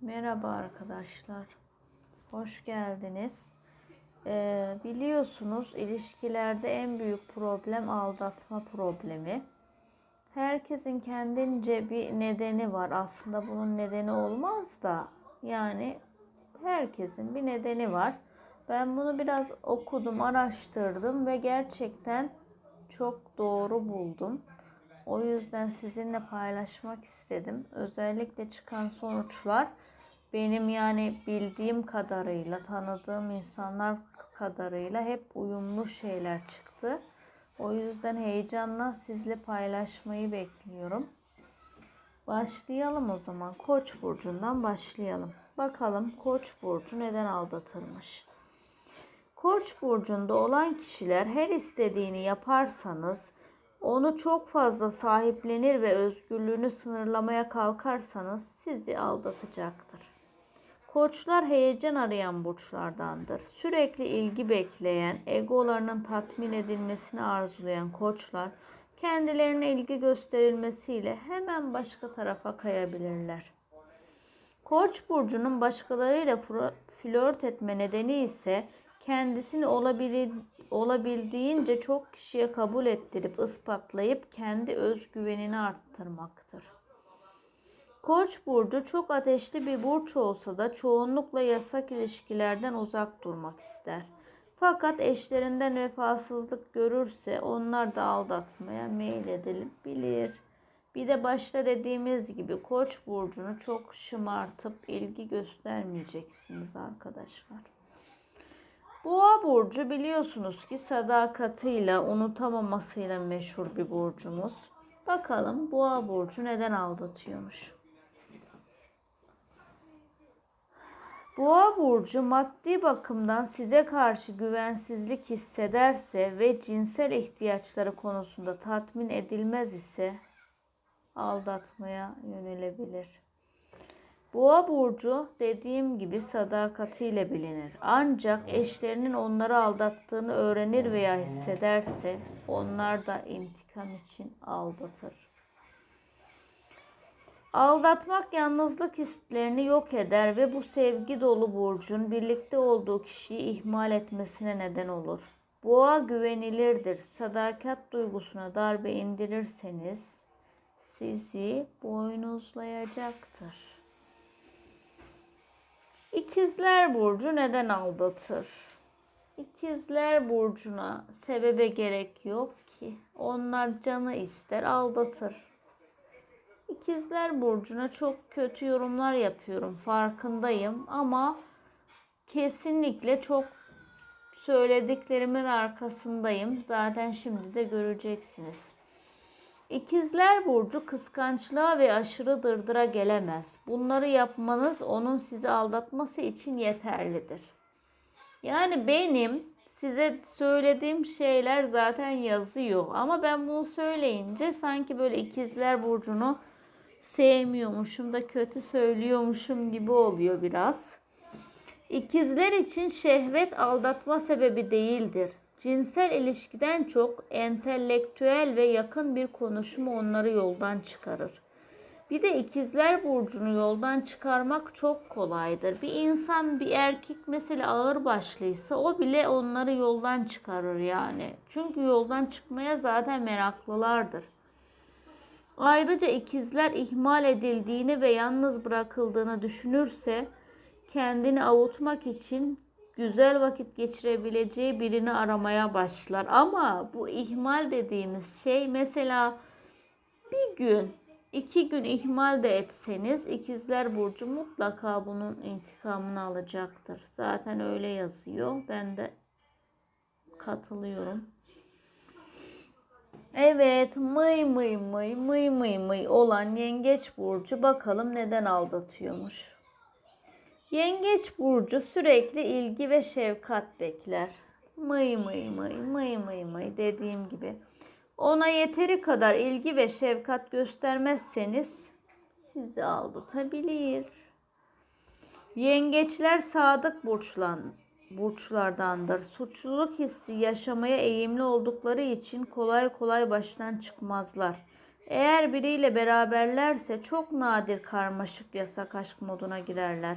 Merhaba arkadaşlar. Hoş geldiniz. Ee, biliyorsunuz ilişkilerde en büyük problem aldatma problemi. Herkesin kendince bir nedeni var. Aslında bunun nedeni olmaz da yani herkesin bir nedeni var. Ben bunu biraz okudum, araştırdım ve gerçekten çok doğru buldum. O yüzden sizinle paylaşmak istedim. Özellikle çıkan sonuçlar benim yani bildiğim kadarıyla, tanıdığım insanlar kadarıyla hep uyumlu şeyler çıktı. O yüzden heyecanla sizle paylaşmayı bekliyorum. Başlayalım o zaman. Koç burcundan başlayalım. Bakalım Koç burcu neden aldatırmış? Koç burcunda olan kişiler her istediğini yaparsanız, onu çok fazla sahiplenir ve özgürlüğünü sınırlamaya kalkarsanız sizi aldatacaktır. Koçlar heyecan arayan burçlardandır. Sürekli ilgi bekleyen, egolarının tatmin edilmesini arzulayan koçlar kendilerine ilgi gösterilmesiyle hemen başka tarafa kayabilirler. Koç burcunun başkalarıyla flört etme nedeni ise kendisini olabili- olabildiğince çok kişiye kabul ettirip ispatlayıp kendi özgüvenini arttırmaktır. Koç burcu çok ateşli bir burç olsa da çoğunlukla yasak ilişkilerden uzak durmak ister. Fakat eşlerinden vefasızlık görürse onlar da aldatmaya meyledebilir. Bir de başta dediğimiz gibi Koç burcunu çok şımartıp ilgi göstermeyeceksiniz arkadaşlar. Boğa burcu biliyorsunuz ki sadakatiyle, unutamamasıyla meşhur bir burcumuz. Bakalım Boğa burcu neden aldatıyormuş? Boğa burcu maddi bakımdan size karşı güvensizlik hissederse ve cinsel ihtiyaçları konusunda tatmin edilmez ise aldatmaya yönelebilir. Boğa burcu dediğim gibi sadakatiyle bilinir. Ancak eşlerinin onları aldattığını öğrenir veya hissederse onlar da intikam için aldatır. Aldatmak yalnızlık hislerini yok eder ve bu sevgi dolu burcun birlikte olduğu kişiyi ihmal etmesine neden olur. Boğa güvenilirdir. Sadakat duygusuna darbe indirirseniz sizi boynuzlayacaktır. İkizler burcu neden aldatır? İkizler burcuna sebebe gerek yok ki. Onlar canı ister aldatır. İkizler burcuna çok kötü yorumlar yapıyorum farkındayım ama kesinlikle çok söylediklerimin arkasındayım. Zaten şimdi de göreceksiniz. İkizler burcu kıskançlığa ve aşırı dırdıra gelemez. Bunları yapmanız onun sizi aldatması için yeterlidir. Yani benim size söylediğim şeyler zaten yazıyor ama ben bunu söyleyince sanki böyle ikizler burcunu sevmiyormuşum da kötü söylüyormuşum gibi oluyor biraz. İkizler için şehvet aldatma sebebi değildir. Cinsel ilişkiden çok entelektüel ve yakın bir konuşma onları yoldan çıkarır. Bir de ikizler burcunu yoldan çıkarmak çok kolaydır. Bir insan bir erkek mesela ağır başlıysa o bile onları yoldan çıkarır yani. Çünkü yoldan çıkmaya zaten meraklılardır. Ayrıca ikizler ihmal edildiğini ve yalnız bırakıldığını düşünürse kendini avutmak için güzel vakit geçirebileceği birini aramaya başlar. Ama bu ihmal dediğimiz şey mesela bir gün, iki gün ihmal de etseniz ikizler burcu mutlaka bunun intikamını alacaktır. Zaten öyle yazıyor. Ben de katılıyorum. Evet, mıy mıy mıy mıy mıy mıy olan yengeç burcu bakalım neden aldatıyormuş. Yengeç burcu sürekli ilgi ve şefkat bekler. Mıy mıy mıy mıy mıy mıy dediğim gibi. Ona yeteri kadar ilgi ve şefkat göstermezseniz sizi aldatabilir. Yengeçler sadık burçlan, burçlardandır. Suçluluk hissi yaşamaya eğimli oldukları için kolay kolay baştan çıkmazlar. Eğer biriyle beraberlerse çok nadir karmaşık yasak aşk moduna girerler.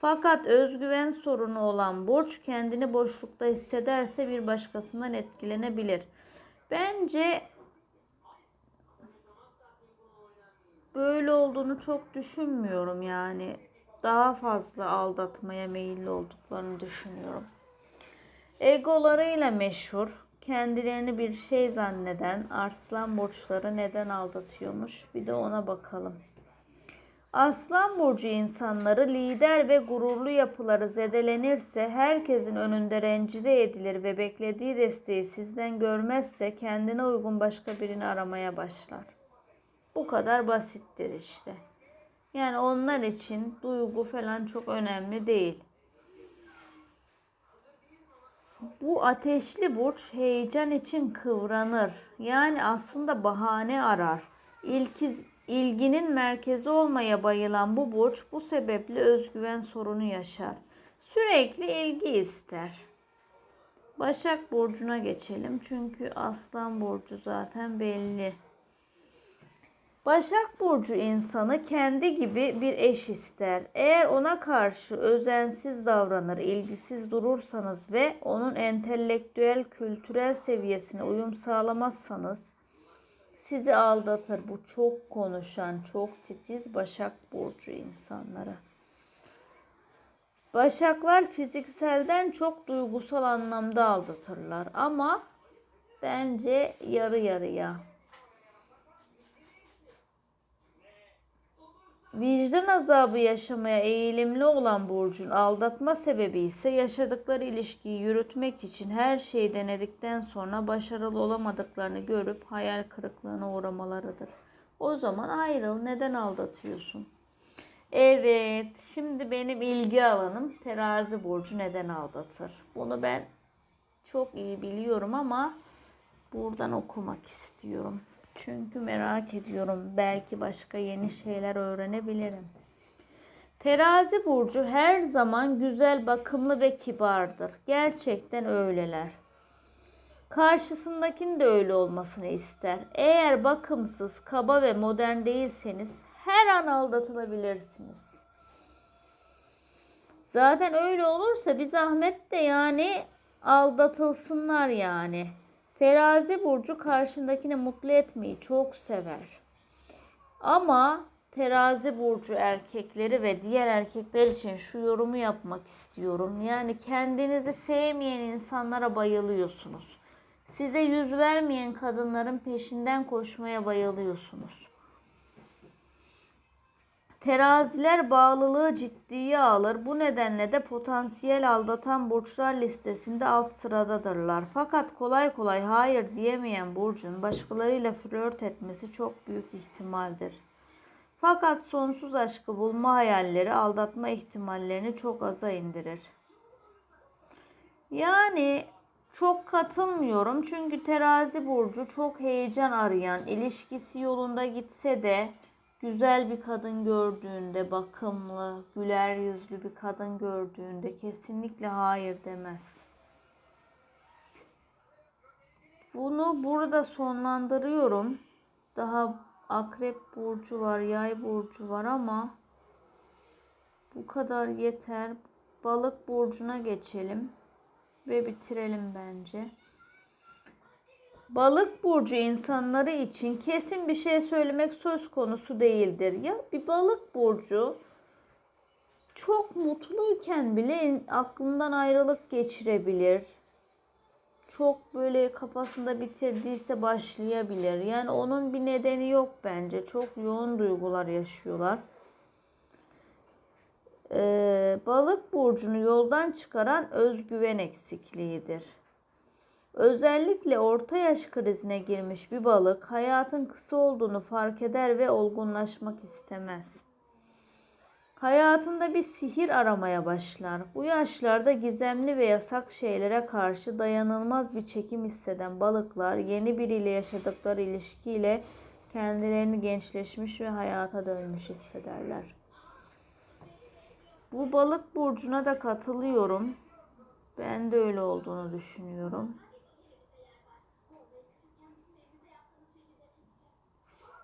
Fakat özgüven sorunu olan burç kendini boşlukta hissederse bir başkasından etkilenebilir. Bence böyle olduğunu çok düşünmüyorum yani. Daha fazla aldatmaya meyilli olduklarını düşünüyorum. Egolarıyla meşhur, kendilerini bir şey zanneden arslan burçları neden aldatıyormuş? Bir de ona bakalım. Aslan burcu insanları lider ve gururlu yapıları zedelenirse herkesin önünde rencide edilir ve beklediği desteği sizden görmezse kendine uygun başka birini aramaya başlar. Bu kadar basittir işte. Yani onlar için duygu falan çok önemli değil. Bu ateşli burç heyecan için kıvranır. Yani aslında bahane arar. İlkiz, ilginin merkezi olmaya bayılan bu burç bu sebeple özgüven sorunu yaşar. Sürekli ilgi ister. Başak burcuna geçelim çünkü Aslan burcu zaten belli. Başak Burcu insanı kendi gibi bir eş ister. Eğer ona karşı özensiz davranır, ilgisiz durursanız ve onun entelektüel, kültürel seviyesine uyum sağlamazsanız sizi aldatır. Bu çok konuşan, çok titiz Başak Burcu insanları. Başaklar fizikselden çok duygusal anlamda aldatırlar ama bence yarı yarıya. Vicdan azabı yaşamaya eğilimli olan Burcu'nun aldatma sebebi ise yaşadıkları ilişkiyi yürütmek için her şeyi denedikten sonra başarılı olamadıklarını görüp hayal kırıklığına uğramalarıdır. O zaman ayrıl. Neden aldatıyorsun? Evet, şimdi benim ilgi alanım terazi burcu neden aldatır? Bunu ben çok iyi biliyorum ama buradan okumak istiyorum. Çünkü merak ediyorum. Belki başka yeni şeyler öğrenebilirim. Terazi burcu her zaman güzel, bakımlı ve kibardır. Gerçekten öyleler. Karşısındakinin de öyle olmasını ister. Eğer bakımsız, kaba ve modern değilseniz her an aldatılabilirsiniz. Zaten öyle olursa bir zahmet de yani aldatılsınlar yani. Terazi burcu karşındakini mutlu etmeyi çok sever. Ama terazi burcu erkekleri ve diğer erkekler için şu yorumu yapmak istiyorum. Yani kendinizi sevmeyen insanlara bayılıyorsunuz. Size yüz vermeyen kadınların peşinden koşmaya bayılıyorsunuz. Teraziler bağlılığı ciddiye alır. Bu nedenle de potansiyel aldatan burçlar listesinde alt sıradadırlar. Fakat kolay kolay hayır diyemeyen burcun başkalarıyla flört etmesi çok büyük ihtimaldir. Fakat sonsuz aşkı bulma hayalleri aldatma ihtimallerini çok aza indirir. Yani çok katılmıyorum çünkü terazi burcu çok heyecan arayan, ilişkisi yolunda gitse de güzel bir kadın gördüğünde, bakımlı, güler yüzlü bir kadın gördüğünde kesinlikle hayır demez. Bunu burada sonlandırıyorum. Daha akrep burcu var, yay burcu var ama bu kadar yeter. Balık burcuna geçelim ve bitirelim bence. Balık burcu insanları için kesin bir şey söylemek söz konusu değildir. Ya bir balık burcu çok mutluyken bile aklından ayrılık geçirebilir. Çok böyle kafasında bitirdiyse başlayabilir. Yani onun bir nedeni yok bence. Çok yoğun duygular yaşıyorlar. Ee, balık burcunu yoldan çıkaran özgüven eksikliğidir. Özellikle orta yaş krizine girmiş bir balık hayatın kısa olduğunu fark eder ve olgunlaşmak istemez. Hayatında bir sihir aramaya başlar. Bu yaşlarda gizemli ve yasak şeylere karşı dayanılmaz bir çekim hisseden balıklar yeni biriyle yaşadıkları ilişkiyle kendilerini gençleşmiş ve hayata dönmüş hissederler. Bu balık burcuna da katılıyorum. Ben de öyle olduğunu düşünüyorum.